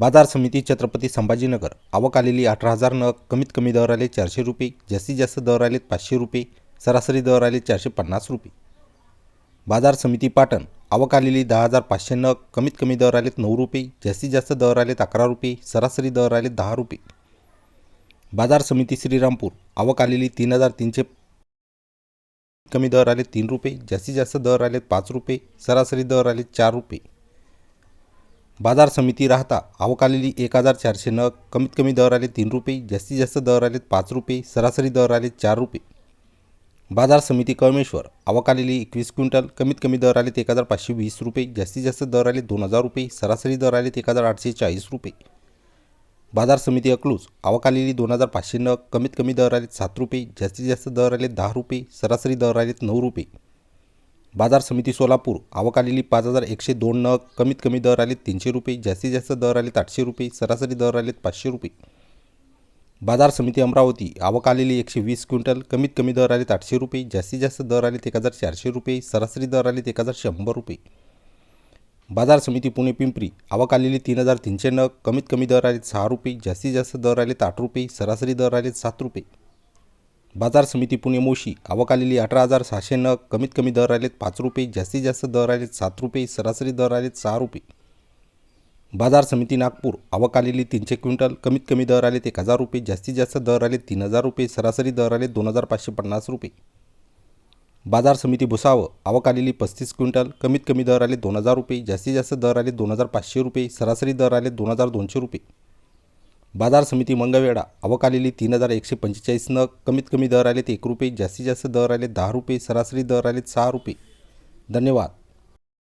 बाजार समिती छत्रपती संभाजीनगर. आवक आलेली अठरा हजार नग कमीत कमी दर आले चारशे रुपये जास्तीत जास्त दर आले पाचशे रुपये सरासरी दर आले चारशे पन्नास रुपये. बाजार समिती पाटण आवक आलेली दहा हजार पाचशे नग कमीत कमी दर आलेत नऊ रुपये जास्तीत जास्त दर आलेत अकरा रुपये सरासरी दर आले दहा रुपये. बाजार समिती श्रीरामपूर आवक आलेली तीन हजार तीनशे कमी दर आले तीन रुपये जास्तीत जास्त दर आलेत पाच रुपये सरासरी दर आले चार रुपये. बाजार समिती राहता आवक आलेली एक हजार चारशे नग कमीत कमी दर आले तीन रुपये जास्तीत जास्त दर आले पाच रुपये सरासरी दर आले चार रुपये. बाजार समिती कळमेश्वर आवक आलेली एकवीस क्विंटल कमीत कमी दर आलेत एक हजार पाचशे वीस रुपये जास्तीत जास्त दर आले दोन हजार रुपये सरासरी दर आलेत एक हजार आठशे चाळीस रुपये. बाजार समिती अकलूज आवक आलेली दोन हजार पाचशे नग कमीत कमी दर आलेत सात रुपये जास्तीत जास्त दर आले दहा रुपये सरासरी दर आलेत नऊ रुपये. बाजार समिती सोलापूर आवक आलेली पाच हजार एकशे दोन नग कमीत कमी दर आलेत तीनशे रुपये जास्तीत जास्त दर आलेत आठशे रुपये सरासरी दर आलेत पाचशे रुपये. बाजार समिती अमरावती आवक आलेली एकशे वीस क्विंटल कमीत कमी दर आलेत आठशे रुपये जास्तीत जास्त दर आलेत एक हजार चारशे रुपये सरासरी दर आलेत एक हजार शंभर रुपये. बाजार समिती पुणे पिंपरी आवक आलेली तीन हजार तीनशे नग कमीत कमी दर आलेत सहा रुपये जास्तीत जास्त दर आलेत आठ रुपये सरासरी दर आलेत सात रुपये. बाजार समिती पुणे मोशी आवक आलेली अठरा हजार सहाशे नग कमीत कमी दर आलेत पाच रुपये जास्तीत जास्त दर आलेत सात रुपये सरासरी दर आलेत सहा रुपये. बाजार समिती नागपूर आवक आलेली तीनशे क्विंटल कमीत कमी दर आलेत एक हजार रुपये जास्तीत जास्त दर आलेत तीन हजार रुपये सरासरी दर आलेत दोन हजार पाचशे पन्नास रुपये. बाजार समिती भुसावळ आवक आलेली पस्तीस क्विंटल कमीत कमी दर आले दोन हजार रुपये जास्तीत जास्त दर आले दोन हजार पाचशे रुपये सरासरी दर आले दोन हजार दोनशे रुपये. बाजार समिती मंगळवेढा. अवकालेली तीन हजार एकशे पंचेचाळीसनं कमीत कमी दर आलेत एक रुपये जास्तीत जास्त दर आले दहा रुपये सरासरी दर आलेत सहा रुपये. धन्यवाद.